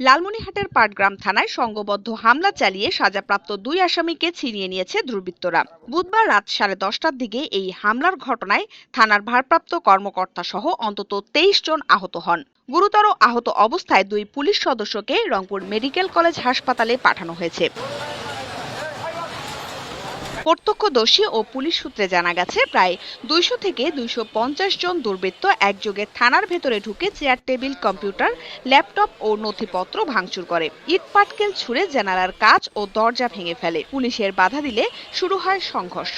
লালমনিরহাটের পাটগ্রাম থানায় সংঘবদ্ধ হামলা চালিয়ে সাজাপ্রাপ্ত দুই আসামিকে ছিনিয়ে নিয়েছে দুর্বৃত্তরা। বুধবার রাত সাড়ে দশটার দিকে এই হামলার ঘটনায় থানার ভারপ্রাপ্ত কর্মকর্তা সহ অন্তত তেইশ জন আহত হন। গুরুতর আহত অবস্থায় দুই পুলিশ সদস্যকে রংপুর মেডিকেল কলেজ হাসপাতালে পাঠানো হয়েছে। প্রত্যক্ষদর্শী ও পুলিশ সূত্রে জানা গেছে, প্রায় দুইশো থেকে দুইশো পঞ্চাশ জন দুর্বৃত্ত একযোগে থানার ভেতরে ঢুকে চেয়ার, টেবিল, কম্পিউটার, ল্যাপটপ ও নথিপত্র ভাঙচুর করে। ইট পাটকেল ছুড়ে জানালার কাচ ও দরজা ভেঙে ফেলে। পুলিশের বাধা দিলে শুরু হয় সংঘর্ষ।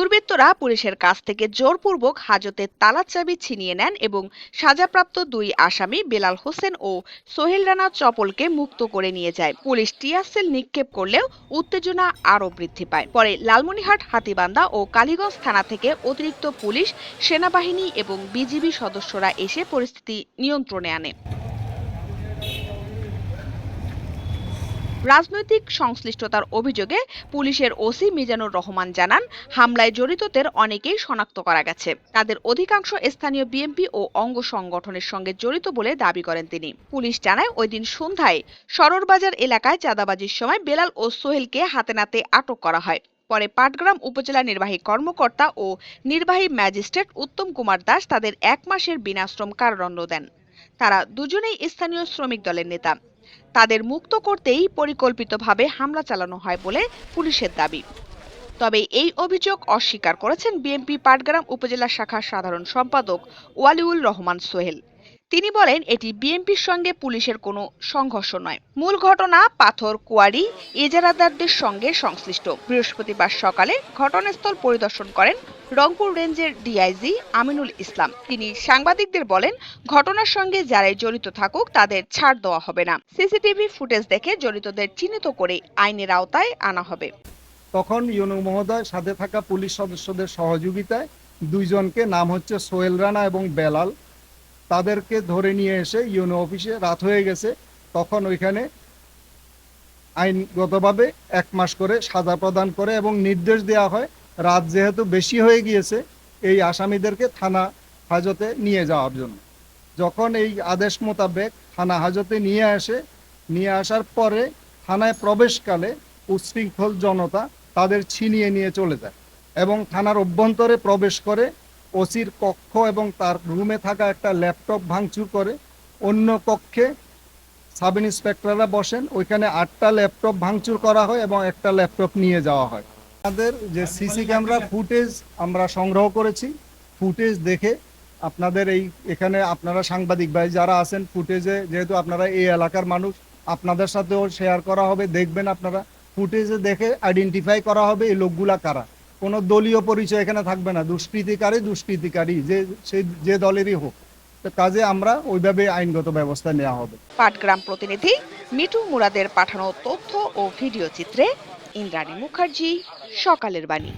দুর্বৃত্তরা পুলিশের কাছ থেকে জোরপূর্বক হাজতের তালার চাবি ছিনিয়ে নেন এবং সাজাপ্রাপ্ত দুই আসামি বেলাল হোসেন ও সোহেল রানা চপলকে মুক্ত করে নিয়ে যায়। পুলিশ টিয়ারসেল নিক্ষেপ করলেও উত্তেজনা আরও বৃদ্ধি পায়। পরে লালমনিরহাট, হাতিবান্ধা ও কালীগঞ্জ থানা থেকে অতিরিক্ত পুলিশ, সেনাবাহিনী এবং বিজিবি সদস্যরা এসে পরিস্থিতি নিয়ন্ত্রণে আনে। রাজনৈতিক সংশ্লিষ্টতার অভিযোগে পুলিশের ওসি মিজানুর রহমান জানান, হামলায় জড়িতদের অনেকেই শনাক্ত করা গেছে। তাদের অধিকাংশ স্থানীয় বিএনপি ও অঙ্গ সংগঠনের সঙ্গে জড়িত বলে দাবি করেন তিনি। পুলিশ জানায়, ওই দিন সন্ধ্যায় সররবাজার এলাকায় চাঁদাবাজির সময় বেলাল ও সোহেলকে হাতে নাতে আটক করা হয়। পরে পাটগ্রাম উপজেলা নির্বাহী কর্মকর্তা ও নির্বাহী ম্যাজিস্ট্রেট উত্তম কুমার দাস তাদের এক মাসের বিনাশ্রম কারাদণ্ড দেন। তারা দুজনেই স্থানীয় শ্রমিক দলের নেতা। তাদের মুক্ত করতেই পরিকল্পিতভাবে হামলা চালানো হয় বলে পুলিশের দাবি। তবে এই অভিযোগ অস্বীকার করেছেন বিএনপি পাটগ্রাম উপজেলা শাখার সাধারণ সম্পাদক ওয়ালিউল রহমান সোহেল। তিনি বলেন, এটি বিএনপির সঙ্গে পুলিশের কোনো সংঘর্ষ নয়। মূল ঘটনা পাথর, কুয়ারি ইজারাদারদের সঙ্গে সংশ্লিষ্ট। বৃহস্পতিবার সকালে ঘটনাস্থল পরিদর্শন করেন রংপুর রেঞ্জের ডিআইজি আমিনুল ইসলাম। তিনি সাংবাদিকদের বলেন, ঘটনার সঙ্গে যারাই জড়িত থাকুক, তাদের ছাড় দেওয়া হবে না। সিসিটিভি ফুটেজ দেখে জড়িতদের চিহ্নিত করে আইনের আওতায় আনা হবে। তখন ইউনু মহোদয় সাথে থাকা পুলিশ সদস্যদের সহযোগিতায় দুইজনকে নাম হচ্ছে সোহেল রানা এবং বেলাল তাদেরকে ধরে নিয়ে এসে ইউনো অফিসে রাত হয়ে গেছে, তখন ওইখানে আইনগতভাবে এক মাস করে সাজা প্রদান করে এবং নির্দেশ দেওয়া হয়, রাত যেহেতু বেশি হয়ে গিয়েছে, এই আসামিদেরকে থানা হাজতে নিয়ে যাওয়ার জন্য। যখন এই আদেশ মোতাবেক থানা হাজতে নিয়ে আসে, নিয়ে আসার পরে থানায় প্রবেশকালে উচ্ছৃঙ্খল জনতা তাদের ছিনিয়ে নিয়ে চলে যায় এবং থানার অভ্যন্তরে প্রবেশ করে ওসির কক্ষ এবং তার রুমে থাকা একটা ল্যাপটপ ভাঙচুর করে। অন্য কক্ষে সাব ইন্সপেক্টররা বসেন। ওইখানে আটটা ল্যাপটপ ভাঙচুর করা হয় এবং একটা ল্যাপটপ নিয়ে যাওয়া হয়। আমাদের যে সিসি ক্যামেরা ফুটেজ আমরা সংগ্রহ করেছি। ফুটেজ দেখে আপনাদের এই এখানে আপনারা সাংবাদিক ভাই যারা আছেন, ফুটেজে যেহেতু আপনারা এই এলাকার মানুষ, আপনাদের সাথেও শেয়ার করা হবে, দেখবেন আপনারা। ফুটেজে দেখে আইডেন্টিফাই করা হবে এই লোকগুলা কারা। কোনো দলীয় পরিচয় এখানে থাকবে না, দুষ্কৃতিকারী দুষ্কৃতিকারী, যে সেই যে দলেরই হোক। কাজে আমরা ওইভাবে আইনগত ব্যবস্থা নেওয়া হবে। পাটগ্রাম প্রতিনিধি মিটু মুরাদের পাঠানো তথ্য ও ভিডিও চিত্রে ইন্দ্রাণী মুখার্জি, সকালের বাণী।